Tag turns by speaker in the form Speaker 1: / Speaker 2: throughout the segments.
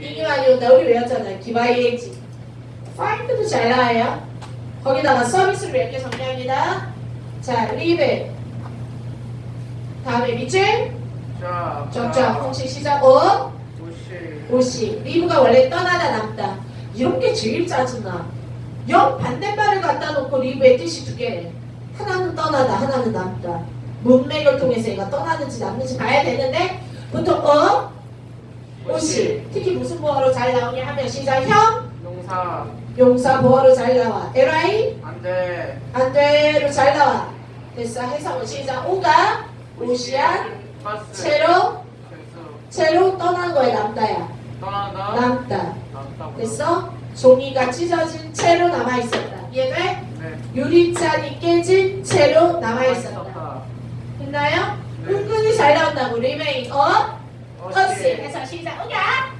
Speaker 1: 이게 많이 온다. 우리 외웠잖아요. 기바이에이지. 파인드도 잘 나와요. 거기다가 서비스를 몇 개 정리합니다. 자, 리베. 다음에 밑줄.
Speaker 2: 자,
Speaker 1: 적자. 공식 시작. 어?
Speaker 2: 오시.
Speaker 1: 리브가 원래 떠나다 남다. 이런 게 제일 짜증나. 역 반대말을 갖다 놓고 리브의 뜻이 두 개. 하나는 떠나다, 하나는 남다. 문맥을 통해서 얘가 떠나는지 남는지 봐야 되는데 보통 어? 오시. 특히 무슨 보어로 잘 나오냐 하면 시작 형,
Speaker 2: 용사.
Speaker 1: 용사 보어로 잘 나와. LI
Speaker 2: 안 돼.
Speaker 1: 안 돼로 잘 나와. 됐어. 해석은 시작 오가 오시안. 채로 채로 떠난 거야 남다야.
Speaker 2: 떠나다.
Speaker 1: 남다. 됐어? 종이가 찢어진 채로 남아 있었다. 이해돼?
Speaker 2: 네.
Speaker 1: 유리잔이 깨진 채로 남아 있었다.
Speaker 2: 있었다.
Speaker 1: 됐나요?
Speaker 2: 네.
Speaker 1: 은근히 잘 나온다고. 리메인 어? 해서 시작 오가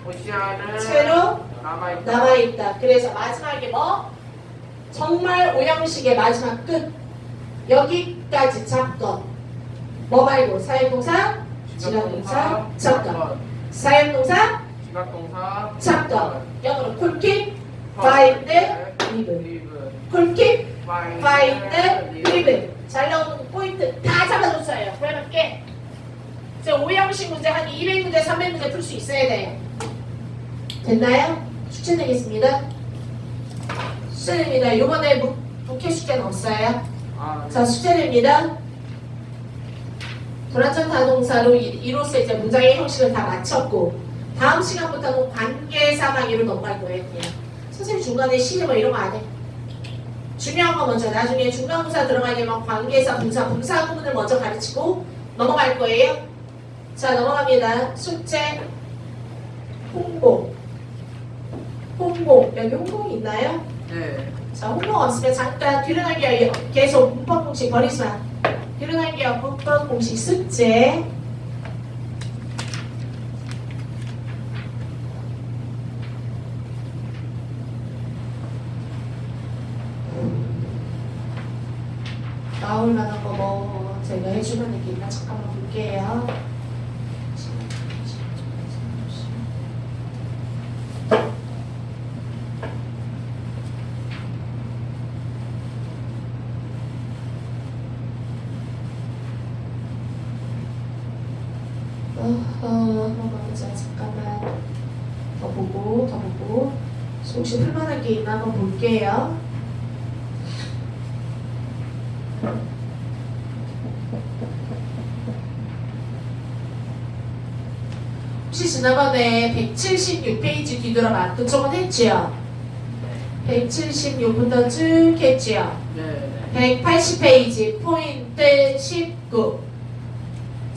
Speaker 2: 오시아는
Speaker 1: 채로
Speaker 2: 남아 있다.
Speaker 1: 남아 있다. 그래서 마지막에 뭐? 정말 오형식의 마지막 끝. 여기까지 잡건. 뭐 말고 사용동사, 지각동사, 잡건. 사용동사,
Speaker 2: 지각동사.
Speaker 1: 잡건. 영어로 쿨킵, find, 리브.
Speaker 2: 리브.
Speaker 1: 쿨킵,
Speaker 2: 파인드.
Speaker 1: 리브. 잘 나오는 포인트 다 잡아줬어요. 그러면 이제 오형식 문제 한 200문제, 300문제 풀 수 있어야 돼요. 됐나요? 숙제 내겠습니다. 숙제입니다. 이번에 무- 독해 숙제는 없어요.
Speaker 2: 아, 네.
Speaker 1: 자, 숙제입니다. 불완전 타동사로 이- 이로써 이제 문장의 형식을 다 마쳤고 다음 시간부터는 관계사망이로 넘어갈 거예요. 그냥. 선생님 중간에 시제 뭐 이런 거 안 해. 중요한 거 먼저 나중에 중간부사 들어가려면 관계사, 분사, 분사 구분을 먼저 가르치고 넘어갈 거예요. 자 넘어갑니다. 숙제 홍보 홍보 여기 홍보 있나요?
Speaker 2: 네.
Speaker 1: 자, 홍보 없으면 잠깐 뒤로 날게요. 계속 문법 공식 버리지 마. 뒤로 날게요. 문법 공식 숙제. 나올 만한 거 뭐 제가 해주는 게 있나 잠깐만 볼게요. 어허, 자 잠깐만 더 보고 더 보고 혹시 풀만한 게 있나 한번 볼게요. 혹시 지난번에 176페이지 뒤돌아봐 그쪽은 했지요? 176부터 쭉 했지요?
Speaker 2: 네.
Speaker 1: 180페이지 포인트 19.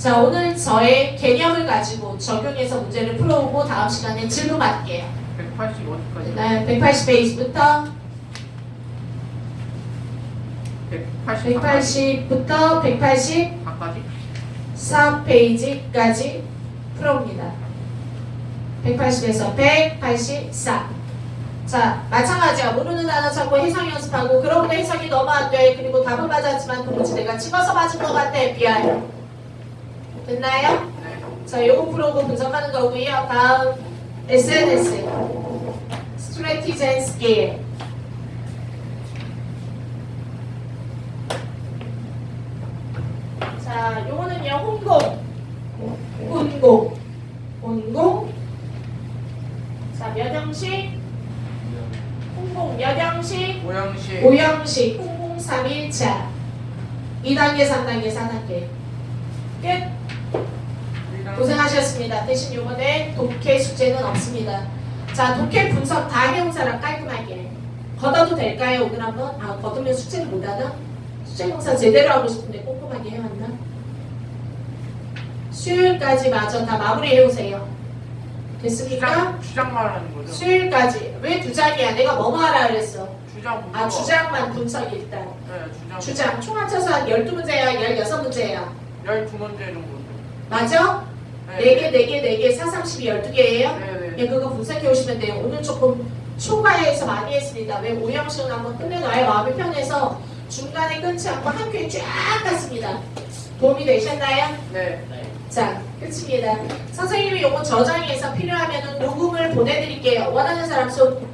Speaker 1: 자, 오늘 저의 개념을 가지고 적용해서 문제를 풀어오고 다음 시간에 질문 받게요.
Speaker 2: 180 어디까지?
Speaker 1: 네, 180페이지부터
Speaker 2: 180.
Speaker 1: 180부터 180
Speaker 2: 까지
Speaker 1: 4페이지까지 풀어옵니다. 180에서 184. 자, 마찬가지야. 모르는 단어 찾고 해석 연습하고 그러고 해석이 너무 안 돼. 그리고 답은 맞았지만 그 문제 내가 찍어서 맞은 것 같아. 미안. 됐나요?
Speaker 2: 네.
Speaker 1: 자, 요거 풀어오고 분석하는 거고요. 다음 SNS. Strategy and Scale. 자, 요거는요. 홍보. 운공. 운공. 자, 몇 형식? 홍공 몇 형식?
Speaker 2: 오형식.
Speaker 1: 5형식. 홍공 3일차. 2단계, 3단계, 4단계. 끝. 고생하셨습니다. 대신 요번에 독해 숙제는 없습니다. 자, 독해 분석 다 해온 사람 깔끔하게. 걷어도 될까요? 오늘 한번? 아, 걷으면 숙제를 못하나? 숙제 공사 제대로 하고 싶은데 꼼꼼하게 해왔나? 수요일까지 마저 다 마무리 해오세요. 됐습니까?
Speaker 2: 주장 주장 말하는 거죠?
Speaker 1: 수요일까지. 왜 두 장이야? 내가 뭐뭐 하라 그랬어?
Speaker 2: 주장
Speaker 1: 아, 주장만 분석 일단.
Speaker 2: 네, 주장.
Speaker 1: 주장. 총 합쳐서 한 12문제야? 16문제야?
Speaker 2: 12문제 정도.
Speaker 1: 맞아? 4개, 4개, 4개, 4, 3, 12, 12개예요?
Speaker 2: 네,
Speaker 1: 예, 그거 분석해 오시면 돼요. 오늘 조금 초과해서 많이 했습니다. 왜 오형식은 한번 끝내놔요. 마음이 편해서 중간에 끊지 않고 한 큐에 쫙 갔습니다. 도움이 되셨나요?
Speaker 2: 네.
Speaker 1: 자, 끝입니다. 선생님이 요거 저장해서 필요하면 녹음을 보내드릴게요. 원하는 사람 손.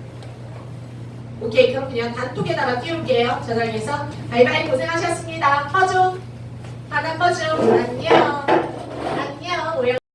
Speaker 1: 오케이, 그럼 그냥 단톡에다가 띄울게요. 저장해서. 바이바이 고생하셨습니다. 퍼줌. 하나 퍼줌. 안녕.